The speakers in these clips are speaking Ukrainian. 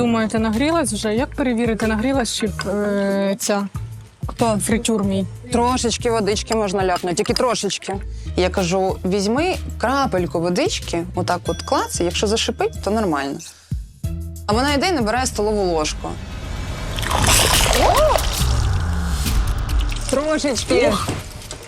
думаєте, нагрілась вже? Як перевірити, нагрілась чи е, ця Хто? фритюр мій? Трошечки водички можна ляпнути, тільки трошечки. Я кажу: візьми крапельку водички, отак от клац, і якщо зашипить, то нормально. А вона йде і набирає столову ложку. О! Трошечки.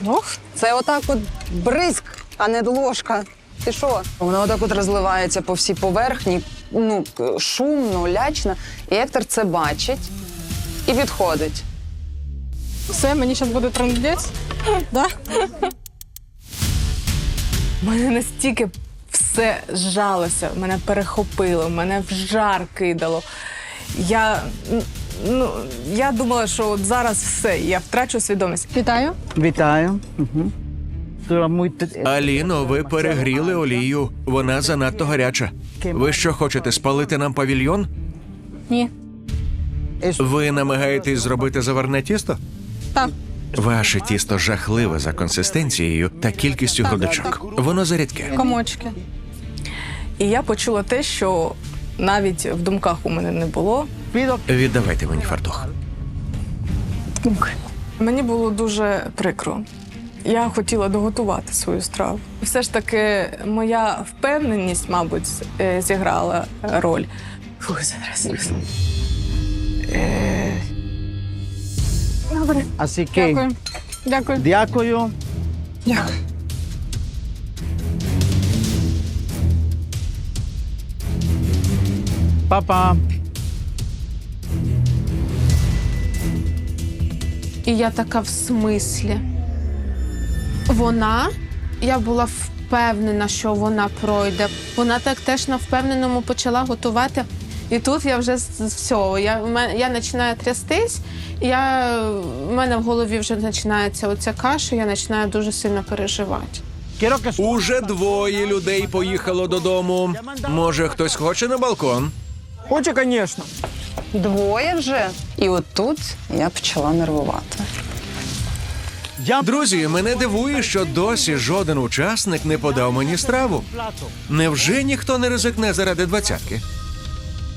Ох, Це отак от бризк, а не ложка. Ти що? Вона отак от розливається по всій поверхні, ну, шумно, лячно. І Ектор це бачить і відходить. все, мені зараз буде трандець? Да? Мене настільки все зжалося, мене перехопило, мене в жар кидало. Я, ну, я думала, що от зараз все, я втрачу свідомість. Вітаю. Вітаю. Угу. Аліно, ви перегріли олію. Вона занадто гаряча. Ви що хочете спалити нам павільйон? Ні. Ви намагаєтесь зробити заварне тісто? Так. Ваше тісто жахливе за консистенцією та кількістю грудочок. Воно зарідке. Комочки. І я почула те, що навіть в думках у мене не було. Віддавайте мені фартух. Мені було дуже прикро. Я хотіла доготувати свою страву. Все ж таки, моя впевненість, мабуть, е, зіграла роль. Фу, зараз. Е, Добре. Дякую. Дякую. дякую. Дякую. Па-па. І я така в смислі. Вона, я була впевнена, що вона пройде. Вона так теж на впевненому почала готувати. І тут я вже з- з. Я, я починаю трястись, я, в мене в голові вже починається оця каша, я починаю дуже сильно переживати. Уже двоє людей поїхало додому. Може, хтось хоче на балкон? Хочу, конечно. Двоє вже. І от тут я почала нервувати. Ya Друзі, мене дивує, що досі жоден учасник не подав мені страву. Невже ніхто не ризикне заради двадцятки?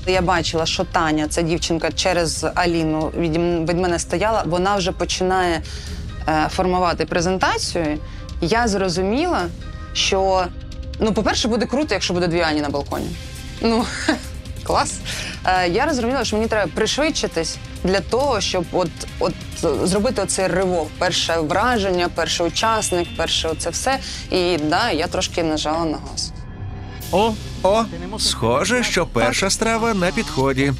Я бачила, що Таня, ця дівчинка через Аліну від, мене стояла, вона вже починає е, формувати презентацію. Я зрозуміла, що ну, по-перше, буде круто, якщо буде дві Ані на балконі. Ну, клас. Е, я зрозуміла, що мені треба пришвидшитись для того, щоб от, от зробити оцей ривок. Перше враження, перший учасник, перше оце все. І да, я трошки нажала на газ. О, О, схоже, що перша страва на підході.